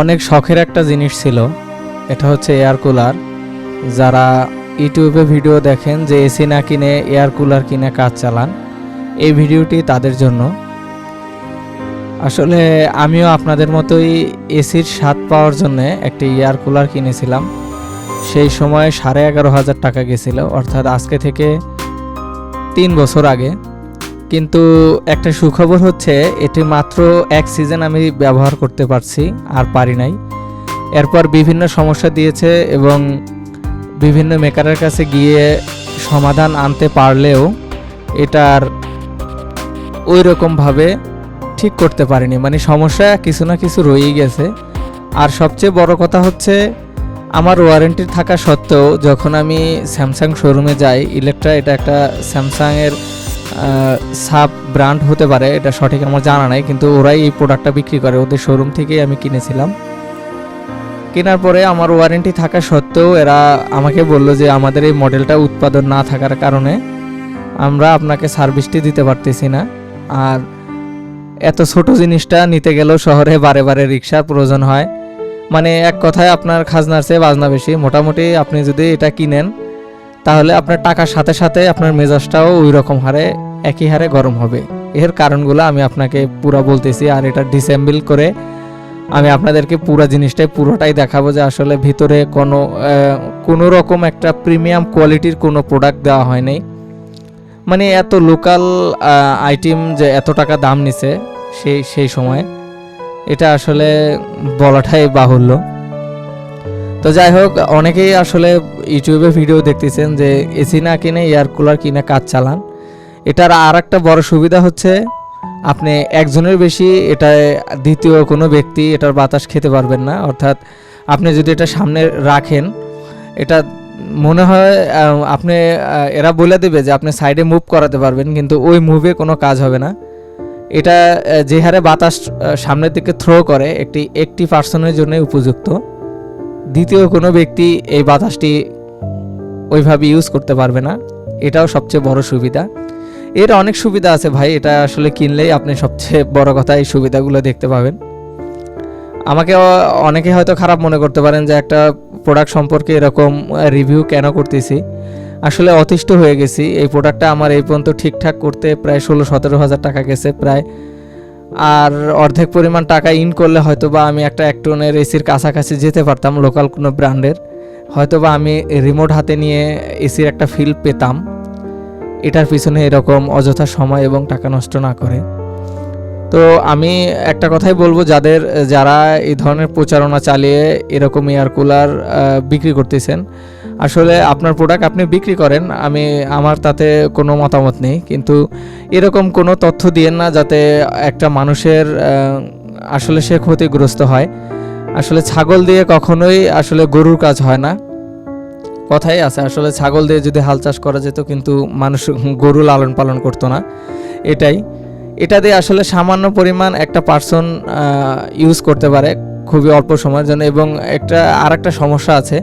অনেক শখের একটা জিনিস ছিল। এটা হচ্ছে এয়ার কুলার যারা ইউটিউবে ভিডিও দেখেন যে এসি না কিনে এয়ার কুলার কিনে কাজ চালান, এই ভিডিওটি তাদের জন্য। আসলে আমিও আপনাদের মতোই এসির স্বাদ পাওয়ার জন্য একটি এয়ার কুলার কিনেছিলাম। সেই সময় সাড়ে এগারো হাজার টাকা গেছিল, অর্থাৎ আজকে থেকে তিন বছর আগে। কিন্তু একটা সুখবর হচ্ছে, এটি মাত্র এক সিজন আমি ব্যবহার করতে পারছি, আর পারি নাই। এরপর বিভিন্ন সমস্যা দিয়েছে এবং বিভিন্ন মেকারের কাছে গিয়ে সমাধান আনতে পারলেও এটার ওই রকমভাবে ঠিক করতে পারিনি। মানে সমস্যা কিছু না কিছু রয়েই গেছে। আর সবচেয়ে বড় কথা হচ্ছে, আমার ওয়ারেন্টি থাকা সত্ত্বেও যখন আমি স্যামসাং শোরুমে যাই ইলেকট্রা এটা একটা স্যামসাংয়ের সাব ব্র্যান্ড হতে পারে, এটা সঠিক আমার জানা নাই, কিন্তু ওরাই এই প্রোডাক্টটা বিক্রি করে। ওদের শোরুম থেকেই আমি কিনেছিলাম। কেনার পরে আমার ওয়ারেন্টি থাকা সত্ত্বেও এরা আমাকে বলল যে আমাদের এই মডেলটা উৎপাদন না থাকার কারণে আমরা আপনাকে সার্ভিসটি দিতে পারতেছি না। আর এত ছোট জিনিসটা নিতে গেলেও শহরে বারে বারে রিক্সার প্রয়োজন হয়। মানে এক কথায় আপনার খাজনার চেয়ে বাজনা বেশি। মোটামুটি আপনি যদি এটা কিনেন, তাহলে আপনার টাকার সাথে সাথে আপনার মেজাজটাও ওই রকম হারে একই হারে গরম হবে। এর কারণগুলো আমি আপনাকে পুরো বলতেছি আর এটা ডিসেম্বল করে আমি আপনাদেরকে পুরো জিনিসটাই, পুরোটাই দেখাবো যে আসলে ভিতরে কোনো কোনো রকম একটা প্রিমিয়াম কোয়ালিটির কোনো প্রোডাক্ট দেওয়া হয় নাই। মানে এত লোকাল আইটেম যে এত টাকা দাম নিছে সেই সেই সময়। এটা আসলে বলাটাই বাহুল্য। তো যাই হোক, অনেকেই আসলে ইউটিউবে ভিডিও দেখতেছেন যে এসি না কিনে এয়ার কুলার কিনে কাজ চালান। এটার আর একটা বড় সুবিধা হচ্ছে, আপনি একজনের বেশি এটা দ্বিতীয় কোনো ব্যক্তি এটার বাতাস খেতে পারবেন না। অর্থাৎ আপনি যদি এটা সামনে রাখেন, এটা মনে হয় আপনি এরা বলে দেবে যে আপনি সাইডে মুভ করাতে পারবেন, কিন্তু ওই মুভে কোনো কাজ হবে না। এটা যে হারে বাতাস সামনের দিকে থ্রো করে, একটি একটি পার্সনের জন্য উপযুক্ত। দ্বিতীয় কোনো ব্যক্তি এই বাতাসটি ওইভাবে ইউজ করতে পারবে না। এটাও সবচেয়ে বড় সুবিধা। এর অনেক সুবিধা আছে ভাই, এটা আসলে কিনলেই আপনি সবচেয়ে বড় কথা এই সুবিধাগুলো দেখতে পাবেন। আমাকে অনেকে হয়তো খারাপ মনে করতে পারেন যে একটা প্রোডাক্ট সম্পর্কে এরকম রিভিউ কেন করতেছি? আসলে অতিষ্ঠ হয়ে গেছি। এই প্রোডাক্টটা আমার এই পর্যন্ত ঠিকঠাক করতে প্রায় ষোলো সতেরো হাজার টাকা গেছে প্রায়। আর অর্ধেক পরিমাণ টাকা ইন করলে হয়তো বা আমি একটা একটনের এসির কাছাকাছি যেতে পারতাম লোকাল কোনো ব্র্যান্ডের হয়তো বা আমি রিমোট হাতে নিয়ে এসির একটা ফিল পেতাম। এটার পিছনে এরকম অযথা সময় এবং টাকা নষ্ট না করে। তো আমি একটা কথাই বলব, যাদের, যারা এই ধরনের প্রচারণা চালিয়ে এরকম এয়ার কুলার বিক্রি করতেছেন, আসলে আপনার প্রোডাক্ট আপনি বিক্রি করেন, আমি, আমার তাতে কোনো মতামত নেই, কিন্তু এরকম কোনো তথ্য দিয়েন না যাতে একটা মানুষের আসলে সে ক্ষতিগ্রস্ত হয়। আসলে ছাগল দিয়ে কখনোই আসলে গরুর কাজ হয় না। কথাই আছে, আসলে ছাগল দিয়ে যদি হাল চাষ করা যেত কিন্তু মানুষ গরু লালন পালন করতো না। এটাই। এটা দিয়ে আসলে সামান্য পরিমাণ একটা পার্সন ইউজ করতে পারে খুবই অল্প সময়ের জন্য। এবং একটা আর একটা সমস্যা আছে।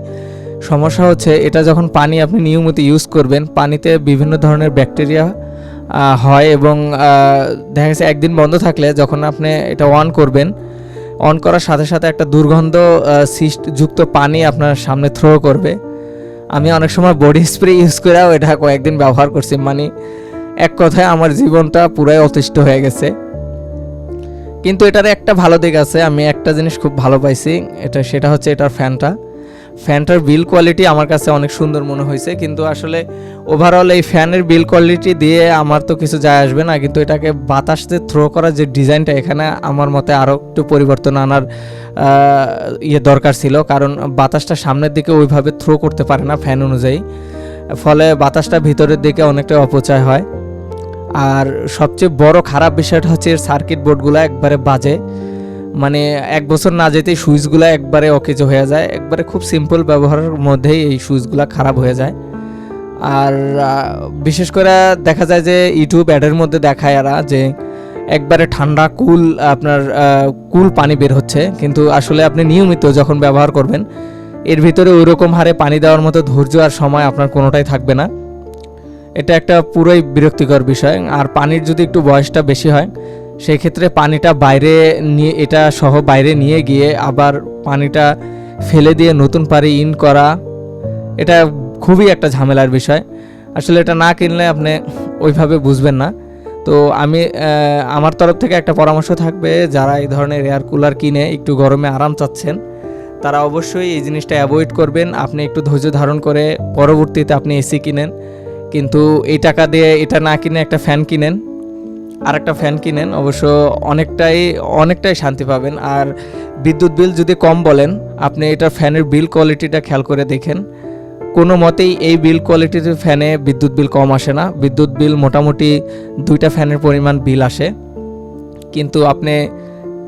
সমস্যা হচ্ছে, এটা যখন পানি আপনি নিয়মিত ইউজ করবেন, পানিতে বিভিন্ন ধরনের ব্যাকটেরিয়া হয় এবং দেখা গেছে একদিন বন্ধ থাকলে যখন আপনি এটা অন করবেন অন করার সাথে সাথে একটা দুর্গন্ধ সিস্ট যুক্ত পানি আপনার সামনে থ্রো করবে। আমি অনেক সময় বডি স্প্রে ইউজ করেও এটা কয়েকদিন ব্যবহার করছি মানে এক কথায় আমার জীবনটা পুরাই অতিষ্ঠ হয়ে গেছে। কিন্তু এটার একটা ভালো দিক আছে, আমি একটা জিনিস খুব ভালো পাইছি, এটা সেটা হচ্ছে এটার ফ্যানটা ফ্যানটার বিল কোয়ালিটি আমার কাছে অনেক সুন্দর মনে হয়েছে, কিন্তু আসলে ওভারঅল এই ফ্যানের বিল কোয়ালিটি দিয়ে আমার তো কিছু যায় আসবে না, কিন্তু এটাকে বাতাস দিয়ে থ্রো করার যে ডিজাইনটা এখানে আমার মতে আরও একটু পরিবর্তন আনার ইয়ে দরকার ছিল, কারণ বাতাসটা সামনের দিকে ওইভাবে থ্রো করতে পারে না ফ্যান অনুযায়ী। ফলে বাতাসটা ভিতরের দিকে অনেকটা অপচয় হয়। আর সবচেয়ে বড় খারাপ বিষয়টা হচ্ছে এর সার্কিট বোর্ডগুলো একবারে বাজে। মানে এক বছর না যেতেই সুইচগুলো একবারে অকেজো হয়ে যায়। একবারে খুব সিম্পল ব্যবহারের মধ্যেই এই সুইচগুলো খারাপ হয়ে যায়। আর বিশেষ করে দেখা যায় যে ইউটিউব অ্যাডের মধ্যে দেখায় এরা যে একবারে ঠান্ডা, কুল আপনার কুল পানি বের হচ্ছে। কিন্তু আসলে আপনি নিয়মিত যখন ব্যবহার করবেন, এর ভিতরে ওই রকম হারে পানি দেওয়ার মতো ধৈর্য আর সময় আপনার কোনোটাই থাকবে না। এটা একটা পুরোই বিরক্তিকর বিষয়। আর পানির যদি একটু বয়সটা বেশি হয় সেই ক্ষেত্রে পানিটা বাইরে নিয়ে, এটা সহ বাইরে নিয়ে গিয়ে আবার পানিটা ফেলে দিয়ে নতুন পানি ইন করা, এটা খুবই একটা ঝামেলার বিষয়। আসলে এটা না কিনলে আপনি ওইভাবে বুঝবেন না। তো আমি আমার তরফ থেকে একটা পরামর্শ থাকবে, যারা এই ধরনের এয়ার কুলার কিনে একটু গরমে আরাম চাচ্ছেন, তারা অবশ্যই এই জিনিসটা অ্যাভয়েড করবেন। আপনি একটু ধৈর্য ধারণ করে পরবর্তীতে আপনি এসি কিনেন। কিন্তু এই টাকা দিয়ে এটা না কিনে একটা ফ্যান কিনেন আর একটা ফ্যান কিনেন, অবশ্য অনেকটাই অনেকটাই শান্তি পাবেন। আর বিদ্যুৎ বিল যদি কম বলেন, আপনি এটার ফ্যানের বিল কোয়ালিটিটা খেয়াল করে দেখেন। কোনো মতেই এই বিল কোয়ালিটির ফ্যানে বিদ্যুৎ বিল কম আসে না। বিদ্যুৎ বিল মোটামুটি দুইটা ফ্যানের পরিমাণ বিল আসে। কিন্তু আপনি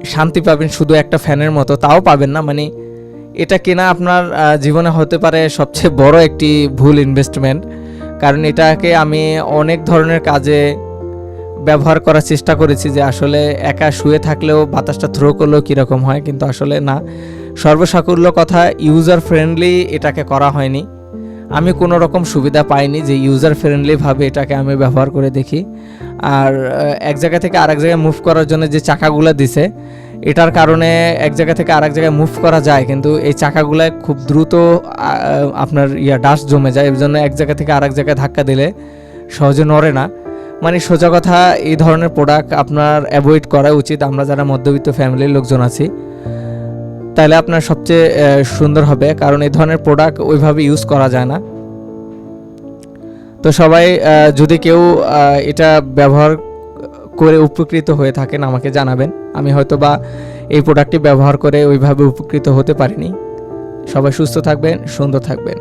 শান্তি পাবেন শুধু একটা ফ্যানের মতো, তাও পাবেন না। মানে এটা কেনা আপনার জীবনে হতে পারে সবচেয়ে বড় একটি ভুল ইনভেস্টমেন্ট কারণ এটাকে আমি অনেক ধরনের কাজে ব্যবহার করার চেষ্টা করেছি যে আসলে একা শুয়ে থাকলেও বাতাসটা থ্রো করলেও কীরকম হয়, কিন্তু আসলে না। সর্বসাকুল্য কথা ইউজার ফ্রেন্ডলি এটাকে করা হয়নি। আমি কোনো রকম সুবিধা পাইনি যে ইউজার ফ্রেন্ডলিভাবে এটাকে আমি ব্যবহার করে দেখি। আর এক জায়গা থেকে আরেক জায়গায় মুভ করার জন্য যে চাকাগুলো দিছে, এটার কারণে এক জায়গা থেকে আরেক জায়গায় মুভ করা যায়, কিন্তু এই চাকাগুলায় খুব দ্রুত আপনার ইয়া ডাস্ট জমে যায়। এর জন্য এক জায়গা থেকে আরেক জায়গায় ধাক্কা দিলে সহজে নড়ে না। মানে সোজা কথা, এই ধরনের প্রোডাক্ট আপনার অ্যাভয়েড করা উচিত। আমরা যারা মধ্যবিত্ত ফ্যামিলির লোকজন আছি, তাহলে আপনার সবচেয়ে সুন্দর হবে। কারণ এই ধরনের প্রোডাক্ট ওইভাবে ইউজ করা যায় না। তো সবাই যদি কেউ এটা ব্যবহার করে উপকৃত হয়ে থাকেন, আমাকে জানাবেন। আমি হয়তো বা এই প্রোডাক্টটি ব্যবহার করে ওইভাবে উপকৃত হতে পারিনি। সবাই সুস্থ থাকবেন, সুন্দর থাকবেন।